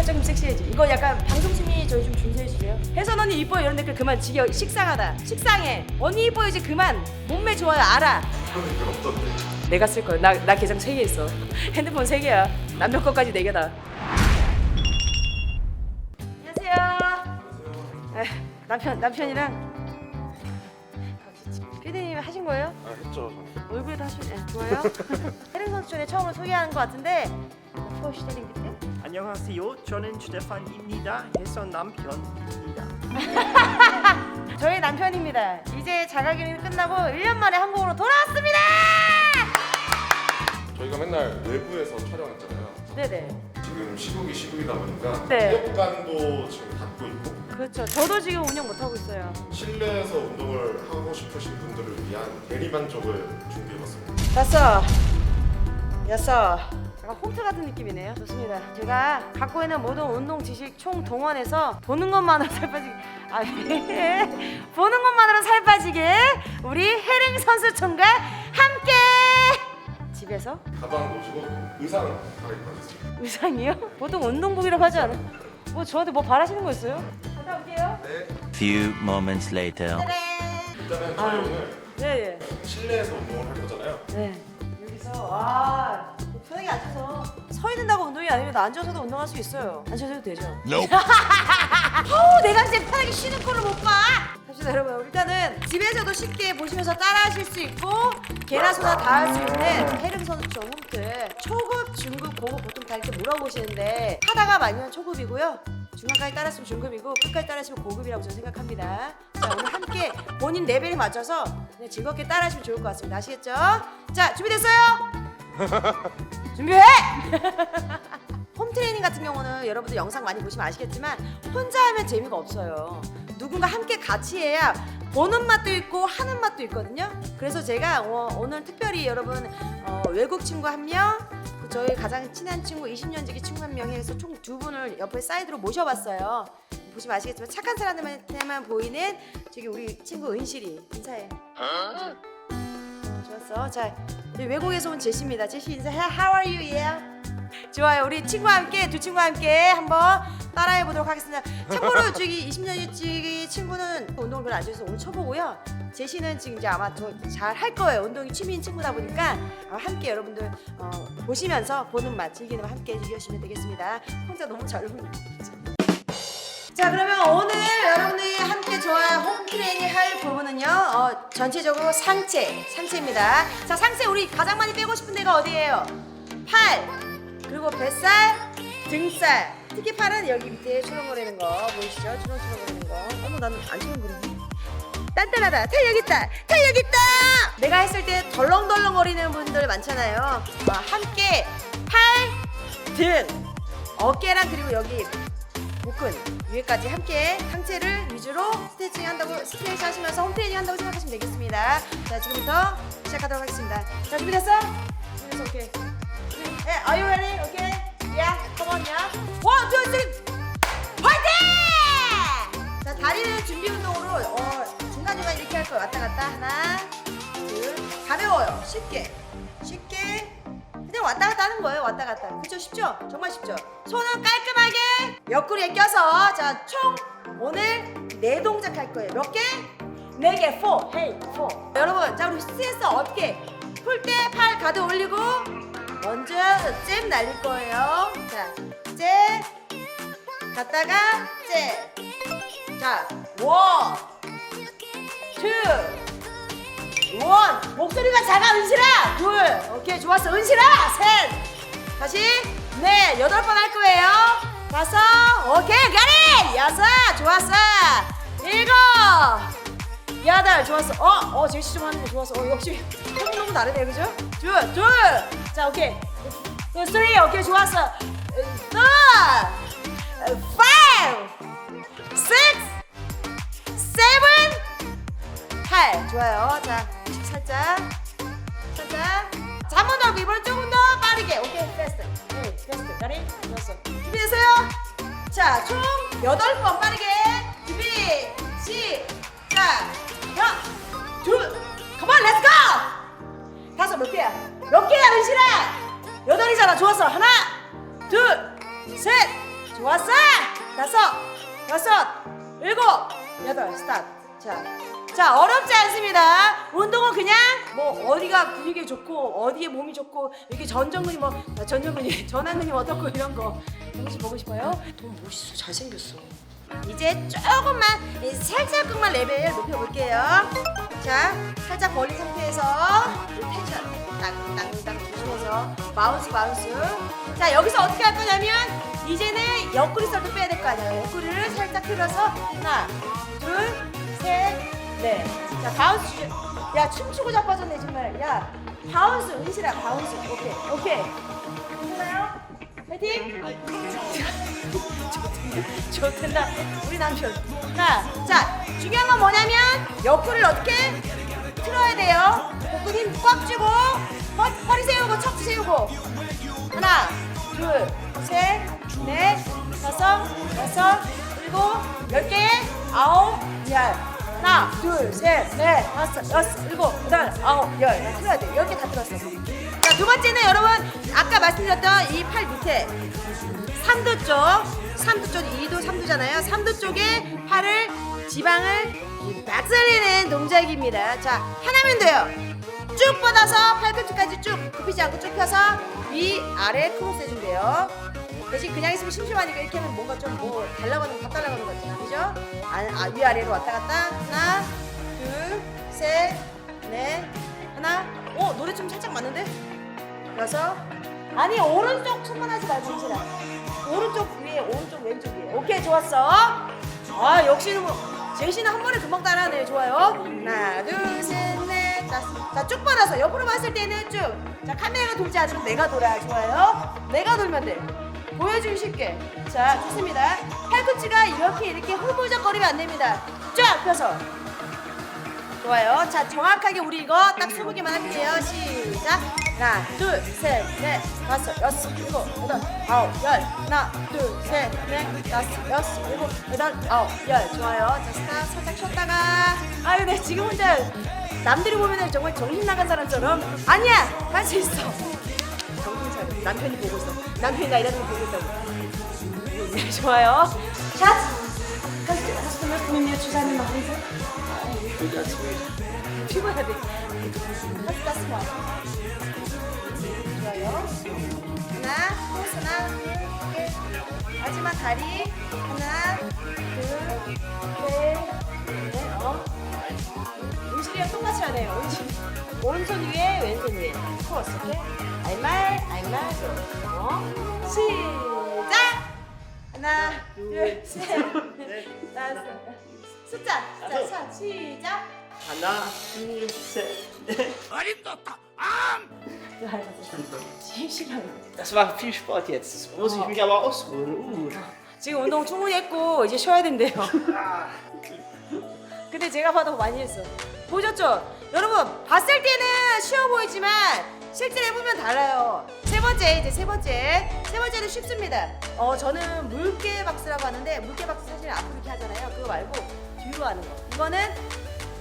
살짝 좀 섹시해지. 이거 약간 방송심이 저희 좀 준수해 주세요. 혜선 언니 이뻐요 이런 댓글 그만 지겨 식상하다. 식상해. 언니 이뻐요 이제 그만. 몸매 좋아요 알아. 없던데. 내가 쓸 거야. 나, 나 계정 3개 있어. 핸드폰 3개야. 남편 거까지 4개다. 안녕하세요. 에, 남편, 남편이랑 피디님이 하신 거예요? 아 했죠. 저. 얼굴에도 하시면 네, 좋아요. 해릉 선수촌에 처음으로 소개하는 것 같은데 포시대링 그때? 안녕하세요. 저는 주대판입니다. 혜선 남편입니다. 저희 남편입니다. 이제 자가격리 끝나고 1년 만에 한국으로 돌아왔습니다. 저희가 맨날 외부에서 촬영했잖아요. 네네. 지금 시국이 시국이다 보니까 네. 체육관도 지금 닫고 있고 그렇죠. 저도 지금 운영 못 하고 있어요. 실내에서 운동을 하고 싶으신 분들을 위한 대리만족을 준비해봤습니다. 됐어. 됐어. 약간 홈트 같은 느낌이네요. 좋습니다. 제가 갖고 있는 모든 운동 지식 총 동원해서 보는 것만으로 살 빠지게. 아, 예. 보는 것만으로 살 빠지게 우리 해릉 선수촌과 함께 집에서 가방 놓으시고 의상 갈아입으셨습니다. 의상이요? 보통 운동복이라고 하지 않아? 뭐 저한테 뭐 바라시는 거 있어요? 갔다 올게요. 네. Few moments later. 일단은 저희 아유. 오늘 네, 실내에서 운동을 할 거잖아요. 네. 여기서 아 편하게 앉아서 서 있는다고 운동이 아니면 나 앉아서도 운동할 수 있어요. 앉아서도 되죠. 어우 내가 이제 편하게 쉬는 꼴을 못 봐. 갑시다 여러분 일단은 집에서도 쉽게 보시면서 따라하실 수 있고 개나소나 다 할 수 있는 해릉 선수촌 홈트 초급, 중급, 고급 보통 다 이렇게 물어보시는데 하다가 말면 초급이고요. 중간까지 따랐으면 중급이고 끝까지 따랐으면 고급이라고 저는 생각합니다. 자 오늘 함께 본인 레벨에 맞춰서 그냥 즐겁게 따라하시면 좋을 것 같습니다. 아시겠죠? 자 준비됐어요? 준비해! 홈 트레이닝 같은 경우는 여러분들 영상 많이 보시면 아시겠지만 혼자 하면 재미가 없어요. 누군가 함께 같이 해야 보는 맛도 있고 하는 맛도 있거든요. 그래서 제가 어, 오늘 특별히 여러분 어, 외국 친구 한 명, 그 저희 가장 친한 친구 20년 지기 친구 한 명 해서 총 두 분을 옆에 사이드로 모셔봤어요. 보시면 아시겠지만 착한 사람들한테만 보이는 저기 우리 친구 은실이 인사해. 어, 좋았어. 자, 외국에서 온 제시입니다. 제시 인사해. How are you? Yeah. 좋아요. 우리 친구와 함께 두 친구와 함께 한번 따라해 보도록 하겠습니다. 참고로 저기 20년 일찍 친구는 운동을 별로 안 좋아해서 오늘 쳐보고요. 제시는 지금 이제 아마 더 잘 할 거예요. 운동이 취미인 친구다 보니까 아마 함께 여러분들 어, 보시면서 보는 맛 즐기는 맛 함께 즐겨주시면 되겠습니다. 혼자 너무 잘 웃는. 자 그러면 오늘 여러분들이 함께 저와 홈트레이닝 할 부분은요 어, 전체적으로 상체 상체입니다. 자 상체 우리 가장 많이 빼고 싶은 데가 어디예요? 팔 그리고 뱃살 등살. 특히 팔은 여기 밑에 출렁거리는 거 보이시죠? 출렁출렁거리는 거. 어머 나는 안 출렁거리네. 단단하다. 탄력 있다. 탄력 있다! 내가 했을 때 덜렁덜렁거리는 분들 많잖아요. 어, 함께 팔 등. 어깨랑 그리고 여기 복근 위에까지 함께 상체를 위주로 스트레칭 한다고 스트레칭 하시면서 홈트레이닝 한다고 생각하시면 되겠습니다. 자 지금부터 시작하도록 하겠습니다. 자 준비됐어? 준비됐어 오케이. 네, are you ready? Okay? Yeah, come 화이팅! 자 다리는 준비 운동으로 어, 중간 중간 이렇게 할 거예요. 왔다 갔다 하나, 둘, 가벼워요. 쉽게. 그냥 왔다 갔다 하는 거예요. 왔다 갔다. 그죠? 쉽죠? 정말 쉽죠? 손은 깔끔하게 옆구리에 껴서 자, 총 오늘 네 동작 할 거예요. 몇 개? 네 개. 4. 헤이, 4. 여러분, 자, 우리 스트레스 어떻게? 풀때 팔 가득 올리고 먼저 잽 날릴 거예요. 자, 잽 갔다가 잽. 자, 원, 투, 원. 목소리가 작아 은실아. 둘. 오케이 좋았어. 은실아 셋. 다시. 네 여덟 번 할 거예요. 다섯. 오케이 가리 여섯. 좋았어. 일곱. 여덟. 좋았어. 어어 제시 좀 하는 거 좋았어. 어 역시 너무 너무 다르네 그죠? 둘둘자 오케이. 그 쓰리. 오케이 좋았어. 투 파이브. 식스. 세븐. 팔. 좋아요. 자 자, 한번 더 하고 이번엔 조금 더 빠르게. 오케이 패스트 네 패스트 가리? 좋았어. 준비되세요? 자 총 여덟 번 빠르게. 준비 시작. 하나 둘 컴온 렛츠고 다섯 몇 개야? 몇 개야 은실아? 여덟이잖아. 좋았어. 하나 둘 셋. 좋았어. 다섯 여섯 일곱 여덟. 스타트. 자, 자 어렵지 않습니다 운동은 그냥 뭐 어디가 근육이 좋고 어디에 몸이 좋고 이렇게 전정근이 뭐 아, 전정근이 전완근이 어떻고 이런 거 혹시 보고 싶어요? 너무 멋있어. 잘생겼어. 이제 조금만 이 살짝만 레벨 높여볼게요. 자 살짝 벌린 상태에서 텐션 땅땅땅 조심해서 마우스 마우스. 자 여기서 어떻게 할 거냐면 이제는 옆구리 살도 빼야 될 거 아니에요. 옆구리를 살짝 틀어서 하나 둘셋넷자 바운스 주- 야 춤추고 자빠졌네 정말. 야 바운스 은실아 바운스. 오케이 오케이. 괜찮아요? 파이팅! 좋된다 우리 남편. 자, 자 중요한 건 뭐냐면 옆구리를 어떻게 틀어야 돼요? 복근 힘꽉 쥐고 허, 허리 세우고 척추 세우고. 하나 둘 셋 넷 다섯 여섯 일곱 열 개 아홉 열 하나 둘 셋 넷 다섯 여섯 일곱 여덟 아홉 열다 틀어야 돼 열 개 다 틀었어 자 두 번째는 여러분 아까 말씀드렸던 이 팔 밑에 3두 쪽, 3두 쪽, 2두, 3두잖아요. 3두 쪽에 팔을 지방을 박살내는 동작입니다. 자, 하나면 돼요. 쭉 뻗어서 팔꿈치까지 쭉 굽히지 않고 쭉 펴서 위 아래 크로스 해준대요. 대신 그냥 있으면 심심하니까 이렇게 하면 뭔가 좀 뭐 달라가는 거, 다 달라가는 거 같잖아, 그죠? 아, 아, 위 아래로 왔다 갔다. 하나, 둘, 셋, 넷, 하나. 오, 노래 좀 살짝 맞는데? 여섯. 아니 오른쪽 손만 하지 말고 이지라 오른쪽 위에 오른쪽 왼쪽 위에 오케이 좋았어. 아 역시는 뭐 제시는 한 번에 금방 따라하네 좋아요. 하나 둘 셋넷. 다섯 자쭉 뻗어서 옆으로 봤을 때는 쭉 자 카메라가 돌지 않으면 내가 돌아 좋아요. 내가 돌면 돼 보여주기 쉽게 자 좋습니다 팔꿈치가 이렇게 이렇게 흐물적거리면 안 됩니다 쫙 펴서 좋아요. 자, 정확하게 우리 이거 딱 20개만 할게요. 시작. 하나, 둘, 셋, 넷, 다섯, 여섯, 일곱, 여덟, 아홉, 열. 하나, 둘, 셋, 넷, 다섯, 여섯, 일곱, 여덟, 아홉, 열. 좋아요. 자, 스탑 살짝 쉬었다가. 아, 근데 지금 혼자 남들이 보면은 정말 정신 나간 사람처럼 아니야! 할 수 있어. 남편이 보고 있어. 남편이 나 이러는 거 보고 있다고. 네, 좋아요. 샷! Mit mir zusammen machen 피곤해야 돼. 와. 좋아요. 하나, 포스 하나, 둘, 셋. 마지막 다리. 하나, 둘, 셋, 넷, 어. 은실이랑 똑같이 하네요. 은실. 오른손 위에, 왼손 위에. 오케이? 알말, 알말, 어. 시작! 하나, 둘, 셋, 넷, 다섯. 숫자, 숫자, 자, 시작! 하나, 둘, 셋, 넷. 심심하네. Das war viel Sport jetzt. Muss ich mich aber ausruhen. Uh. 지금 운동 충분히 했고 이제 쉬어야 된대요. 근데 제가 봐도 많이 했어. 보셨죠? 여러분 봤을 때는 쉬워 보이지만 실제 해보면 달라요. 세 번째 이제 세 번째 세 번째는 쉽습니다. 어 저는 물개 박스라고 하는데 물개 박스 사실 앞으로 이렇게 하잖아요. 그거 말고 뒤로 하는 거. 이거는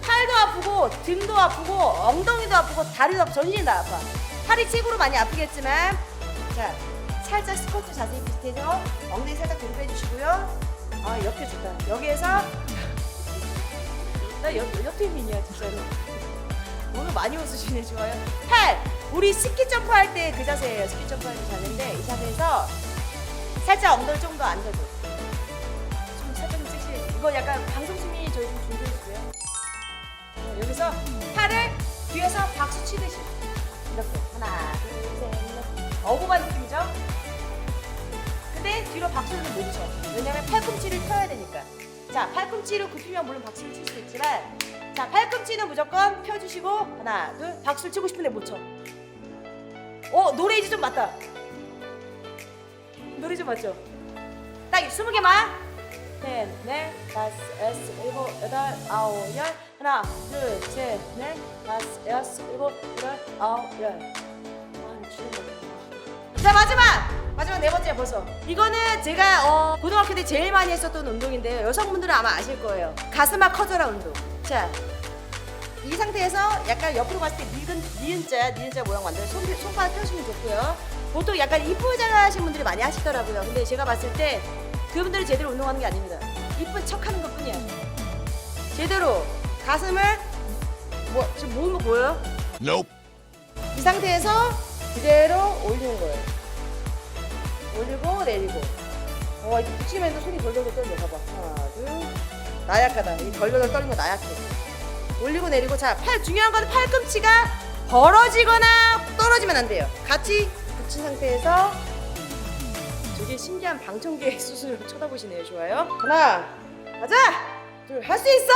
팔도 아프고 등도 아프고 엉덩이도 아프고 다리도 아프고 전신이 다 아파. 팔이 최고로 많이 아프겠지만 자 살짝 스쿼트 자세 비슷해서 엉덩이 살짝 뒤로 빼주시고요. 아 옆에 좋다. 여기에서 나 옆, 옆에 미니야 진짜로. 오늘 많이 웃으시네 좋아요. 팔 우리 스키 점프 할 때 그 자세예요. 스키 점프 할 때 자세인데 이 자세에서 살짝 엉덩이 좀 더 앉아줘. 좀 살짝 좀 섹시해. 이거 약간 방송심이 저희 좀 준비해주세요. 어, 여기서 팔을 뒤에서 박수 치듯이 이렇게 하나 둘셋넷 어고가 느낌이죠? 근데 뒤로 박수를 못 쳐. 왜냐면 팔꿈치를 펴야 되니까. 자, 팔꿈치를 굽히면 물론 박수를 칠 수 있지만 자, 팔꿈치는 무조건 펴주시고 하나, 둘, 박수를 치고 싶은데 못 쳐. 어, 노래 이제 좀 맞다. 노래 좀 맞죠? 딱 스무 개만. 셋, 넷, 다섯, 여섯, 일곱, 여덟, 아홉, 열. 하나, 둘, 셋, 넷, 다섯, 여섯, 일곱, 여덟, 아홉, 열. 아. 자 마지막 마지막 네 번째 벌써 이거는 제가 어, 고등학교 때 제일 많이 했었던 운동인데요 여성분들은 아마 아실 거예요 가슴아 커져라 운동 자 이 상태에서 약간 옆으로 봤을 때 니은 니은자 니은자 모양 만들어 손 손바닥 펴주시면 좋고요 보통 약간 이쁘장하신 분들이 많이 하시더라고요 근데 제가 봤을 때 그분들이 제대로 운동하는 게 아닙니다. 이쁜 척 하는 것 뿐이야. 제대로 가슴을 뭐 지금 모은 거 보여요? Nope. 이 상태에서 그대로 올리는 거예요. 올리고 내리고. 어, 이렇게 붙이면서 손이 덜덜덜 떨려. 봐봐. 하나, 둘. 나약하다. 이 덜덜덜 떨리는 거 나약해. 올리고 내리고. 자, 팔 중요한 건 팔꿈치가 벌어지거나 떨어지면 안 돼요. 같이 붙인 상태에서 되게 신기한 방청객 수술을 쳐다보시네요. 좋아요. 하나, 가자. 둘, 할 수 있어.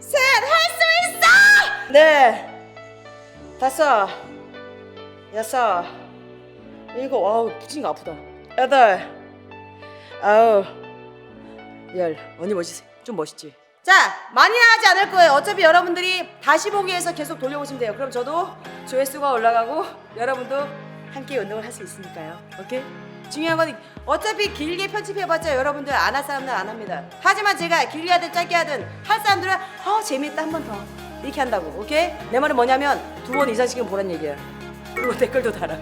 셋, 할 수 있어. 네. 다섯, 여섯, 일곱, 아우 거 아프다. 여덟, 아홉, 열. 언니 멋있어. 좀 멋있지. 자, 많이 나가지 않을 거예요. 어차피 여러분들이 다시 보기에서 계속 돌려보시면 돼요. 그럼 저도 조회수가 올라가고 여러분도 함께 운동을 할 수 있으니까요. 오케이? 중요한 건 어차피 길게 편집해봤자 여러분들 안 할 사람들 안 합니다. 하지만 제가 길게 하든 짧게 하든 할 사람들은 어 재밌다 한 번 더 이렇게 한다고. 오케이? 내 말은 뭐냐면 두 번 이상씩은 보란 얘기야. 그리고 댓글도 달아.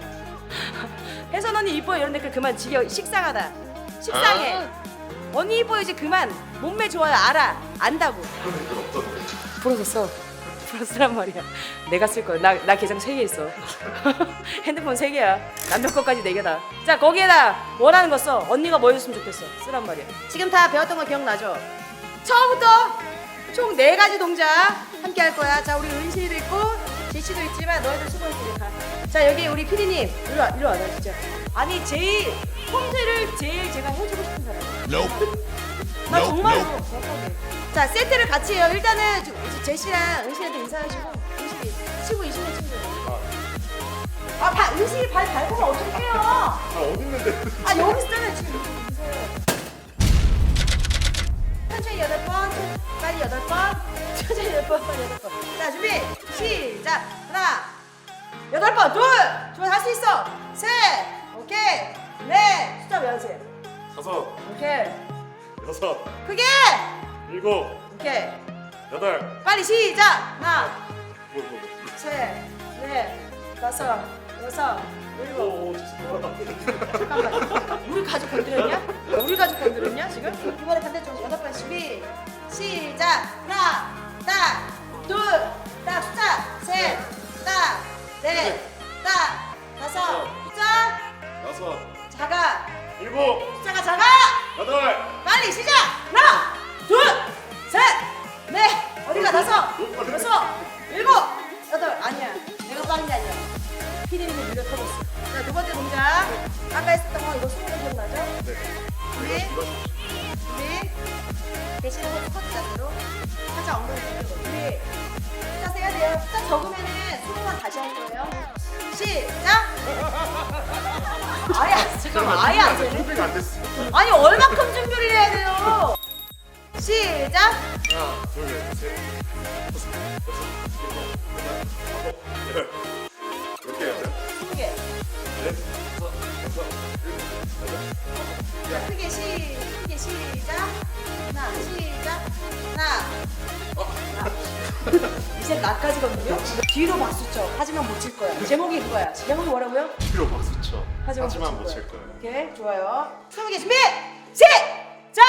혜선 언니 이뻐 이런 댓글 그만 지겨 식상하다. 식상해. 언니 이뻐 이제 그만. 몸매 좋아요 알아 안다고. 부러졌어. 부러졌란 말이야. 내가 쓸 거야. 나, 나 계정 3개 있어. 핸드폰 3개야. 남편 것까지 4개다. 자, 거기에다 원하는 거 써. 언니가 뭐 해줬으면 좋겠어. 쓰란 말이야. 지금 다 배웠던 거 기억나죠? 처음부터 총 4가지 동작 함께 할 거야. 자, 우리 은실이도 있고, 제시도 있지만 너희들 수고했으니까. 자, 여기 우리 피디님. 이리 와, 이리 와, 나 진짜. 아니, 제일, 홈트를 제일 제가 해주고 싶은 사람. 나 정말로 nope. 정확하게. 자 세트를 같이 해요. 일단은 저- 제시랑 은실한테 인사하시고 은실이 친구 이신의 친구. 아, 발 은실이 발 밟으면 어떡해요? 아 어디 있는데? 아 여기 있잖아요 지금 천천히 여덟 번, 빨리 여덟 번, 천천히 여덟 번, 빨리 여덟 번. 자 준비 시작 하나 여덟 번 둘, 좋아 할수 있어 셋, 오케이 넷 숫자 외우세요. 다섯, 오케이 여섯, 크게 일곱, 오케이. 여덟. 빨리 시작! 하나, 뭐 뭐. 셋, 넷, 다섯, 여섯. 잠깐만. 우리 가족 건드렸냐? 우리 가족 건드렸냐 지금? 이번에 반대쪽 여덟 번 준비. 시작! 하나, 할 거예요. 시작! 안- 잠깐만 되네. 준비가 안 됐어. 아니 얼마큼 준비를 해야 돼요? 시작. 하나, 둘, 셋, 다섯, 여섯, 일곱, 여덟, 아홉, 열. 이렇게 해야 돼. 크게. 넷, 다섯, 여섯, 일곱, 여덟, 자, 크게 시 크게 시작. 하나 시작. 하나. 하나. 이제 나까지거든요. 뒤로 박수 쳐. 하지만 못 칠 거야. 제목이 그거야. 제목이 뭐라고요? 뒤로 박수 쳐. 하지만, 하지만 못못칠칠 거예요. 오케이 좋아요. 스무 개 준비. 시작.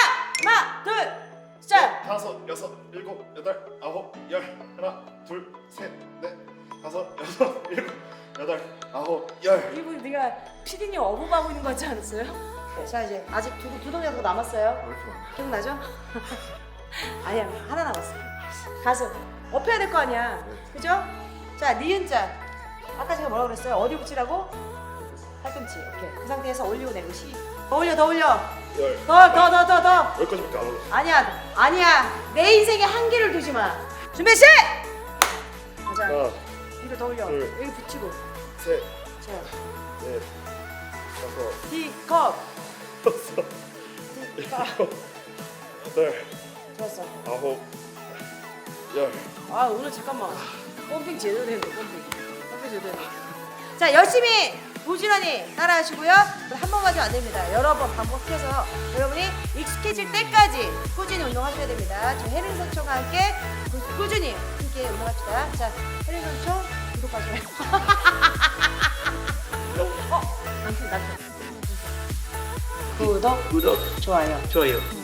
하나 둘. 시작. 다섯, 여섯, 일곱, 여덟, 아홉, 열. 하나, 둘, 셋, 넷, 다섯, 여섯, 일곱, 여덟, 아홉, 열. 일본 네가 피디님 어부하고 있는 거 같지 않았어요? 자 이제 아직 두, 두 동작 더 남았어요. 왜 이렇게 많아? 기억나죠? 아니야 하나 남았어 가슴 업해야 될 거 아니야 그죠? 자 니은자. 아까 제가 뭐라고 그랬어요? 어디 붙이라고? 팔꿈치. 오케이. 그 상태에서 올리고 내고 시 더 올려 더 올려. 열. 더 더 더 더 더. 여기까지밖에 안 올라. 아니야. 아니야. 내 인생에 한계를 두지 마. 준비 시! 가자. 하나, 뒤로 더 올려. 둘. 여기 붙이고. 셋, 자. 넷, 다섯, D컵. 여섯, D컵 여덟, 좋았어. 아홉, 열. 아 오늘 잠깐만 펌핑 제대로 되는데 펌핑. 펌핑 제대로 자 열심히 부지런히 따라하시고요. 한번 가지고 안 됩니다. 여러 번 반복해서 여러분이 익숙해질 때까지 꾸준히 운동하셔야 됩니다. 저 혜린 선초가 함께 꾸- 꾸준히 함께 운동합시다. 자 혜린 선초 구독하세요. 어? 남편 남편. 구독, 구독, 좋아요. 좋아요.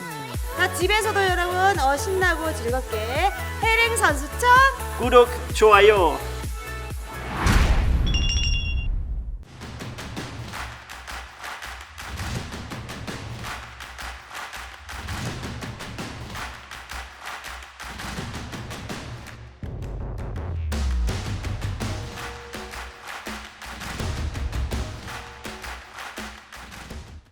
자, 집에서도 여러분 어, 신나고 즐겁게 해링 선수촌 구독, 좋아요.